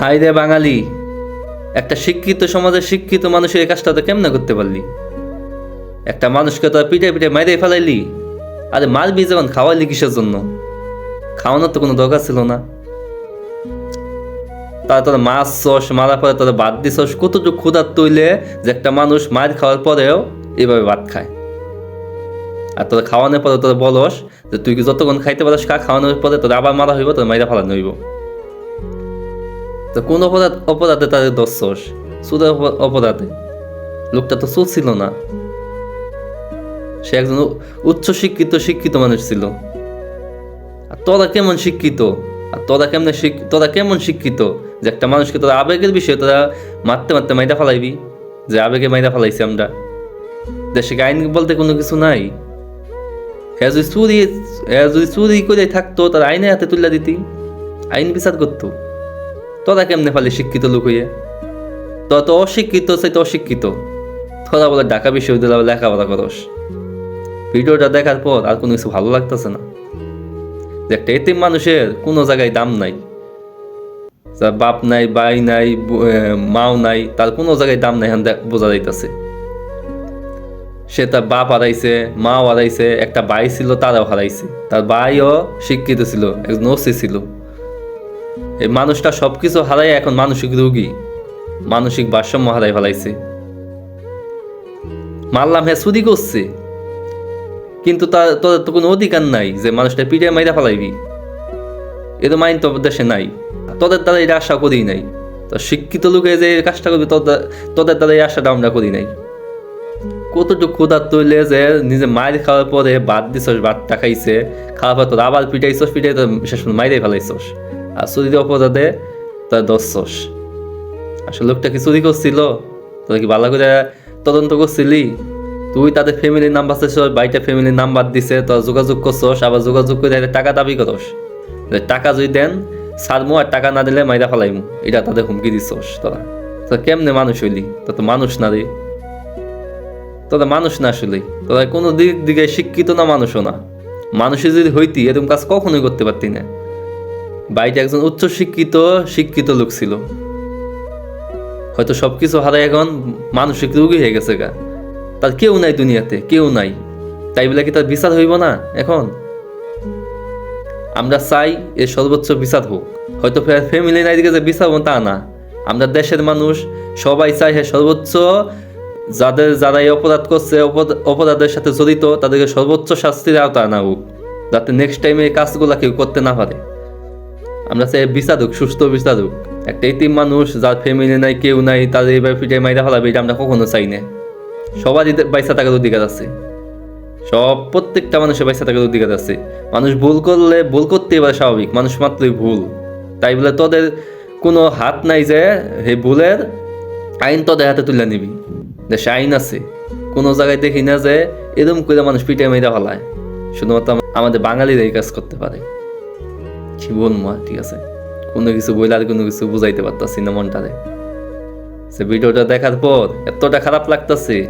High রে বাঙালি, একটা শিক্ষিত সমাজে শিক্ষিত মানুষের এই কাজটা তো কেমনে করতে পারলি? একটা মানুষকে তো পিঠে পিঠে মাইরে ফেলাইলি। আরে মারবি যখন, খাওয়াইলি কিসের জন্য? খাওয়ানোর তো কোনো দরকার ছিল না। তারা তোর মাছ সস মারার পরে তোরা বাদ দিছস, কতটুকু ক্ষুধার তৈলে যে একটা মানুষ মার খাওয়ার পরেও এভাবে ভাত খায়। আর তোর খাওয়ানোর পরে তোর বলস যে তুই যতক্ষণ খাইতে পারিস খা, খাওয়ানোর পরে তোরা আবার মারা হইব, তোর মাইরা ফেলানো হইব। তো কোন অপরাধ, অপরাধে তাদের দর্শস সুদের অপ- অপরাধে? লোকটা তো সুদ ছিল না। সে একজন উচ্চ শিক্ষিত শিক্ষিত মানুষ ছিল। আর তোরা কেমন শিক্ষিত? আর তোরা কেমন তোরা কেমন শিক্ষিত? যে একটা মানুষকে তোরা আবেগের বিষয়ে তোরা মারতে মারতে মাইদা ফেলাইবি? যে আবেগে মাইরা ফেলাইছি আমরা। দেশে আইন বলতে কোনো কিছু নাই? হ্যাঁ যদি চুরি হ্যাঁ যদি চুরি করে থাকতো, তার আইনে হাতে তুলে দিতি। আইন বিচার করতো। তোরা কেমনে পালি শিক্ষিত লোক হইয়ে? তোরা তো অশিক্ষিত তো অশিক্ষিত। তোরা বলে ঢাকা বিশ্ববিদ্যালয়ে লেখাপড়া করস। ভিডিওটা দেখার পর আর কোনো কিছু ভালো লাগতেছে না। যে একটা মানুষের কোনো জায়গায় দাম নাই। যার বাপ নাই, ভাই নাই মাও নাই, তার কোনো জায়গায় দাম নাই বোঝা যাইতেছে। সে তার বাপ হারাইছে, মাও হারাইছে, একটা ভাই ছিল তারাও হারাইছে। তার ভাইও শিক্ষিত ছিল, একজন ওসি ছিল। এই মানুষটা সবকিছু হারাই এখন মানসিক রোগী। মানসিক ভারসাম্য হারাই ফেলাইছে। মারলাম হ্যাঁ চুরি করছে। কিন্তু তার তোদের তো কোনো অধিকার নাই যে মানুষটা পিঠে মাইরা ফেলাইবি। এ তো মাইন তো দেশে নাই। তোদের দ্বারা এটা আশা করি নাই। তো শিক্ষিত লোকে যে কাজটা করবি তোদের দ্বারা এই আশাটা আমরা করি নাই। কতটুকু ক্ষুধার তৈলে যে নিজে মায়ের খাওয়ার পরে বাদ দিছস ভাতটা খাইছে খাওয়ার পর তোর আবার পিটাইছস পিটাই তো শেষ মাইরে ফেলাইছস। আর চুরি অপরাধে তোর দশছস আসলে লোকটা কি চুরি করছিল? তোরা কি ভালো করে তদন্ত করছিলি? তুই তাদের ফ্যামিলির নাম্বার চাইছস বাইটা ফ্যামিলির নাম্বার দিছে, তোরা যোগাযোগ করছস, আবার যোগাযোগ করে টাকা দাবি করস টাকা যদি দেন সারমু আর টাকা না দিলে মাইরা ফেলাইমু। এটা তাদের হুমকি দিছস তোরা। তো কেমনে মানুষ হইলি? তো তো মানুষ না রে। তোরা মানুষ না আসলে। তোরা কোনো দিক দিকে শিক্ষিত না মানুষও না। মানুষে যদি হইতি, এরকম কাজ কখনোই করতে পারতি না। বাইটা একজন উচ্চ শিক্ষিত লোক ছিল। হয়তো সবকিছু হারাই এখন মানসিক রোগী হয়ে গেছে গা। তার কেউ নাই দুনিয়াতে, কেউ নাই। তাই বলে কি তার বিচার হইব না এখন? আমরা চাই এ সর্বোচ্চ বিচার হোক। হয়তো ফ্যামিলি নাই দিকে যে বিচার তা না। আমরা দেশের মানুষ, সবাই চাই হ্যাঁ সর্বোচ্চ যাদের যারা এই অপরাধ করছে অপরাধের সাথে জড়িত, তাদেরকে সর্বোচ্চ শাস্তির আওতা আনা হোক। যাতে নেক্সট টাইমে এই কাজগুলো কেউ করতে না পারে। আমরা চাই বিচার হোক সুস্থ বিচার হোক একটা ইতিম মানুষ, যার ফ্যামিলি নাই, কেউ নাই তাদের এইভাবে পিঠে মাইরা ফেলাবে এটা আমরা কখনো চাই না। সবারই বাইসা থাকার অধিকার আছে। সব প্রত্যেকটা মানুষের বাইসা থাকার অধিকার আছে। মানুষ ভুল করলে ভুল করতে পারে স্বাভাবিক, মানুষ মাত্রই ভুল। তাই বলে তোদের কোনো হাত নাই যে এই ভুলের, আইন তোদের হাতে তুলে নিবি। দেশে আইন আছে। কোনো জায়গায় দেখি না যে এরকম করে মানুষ পিঠে মেয়েরা ফেলায়। শুধুমাত্র আমাদের বাঙালিরা এই কাজ করতে পারে। কি বলব ঠিক আছে। কোনো কিছু বইলে আর কোনো কিছু বুঝাইতে পারতাছি না মনটারে। সে ভিডিওটা দেখার পর এতটা খারাপ লাগতেছে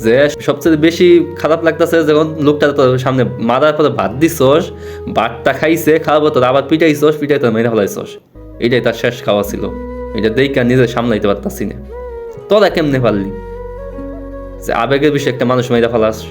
যে, সবচেয়ে বেশি খারাপ লাগতেছে যখন লোকটা তোর সামনে মারার পরে ভাত দিছস, ভাতটা খাইছে, খাওয়ার তোর আবার পিটাইছস, পিটাই তোর মেরে ফেলাইছস। এটাই তার শেষ খাওয়া ছিল। এটা দেখে নিজে সামলাইতে পারতাছি না। তোরা কেমনে পারলি? যে আবেগের বিষয়ে একটা মানুষ মেরে ফেলাস।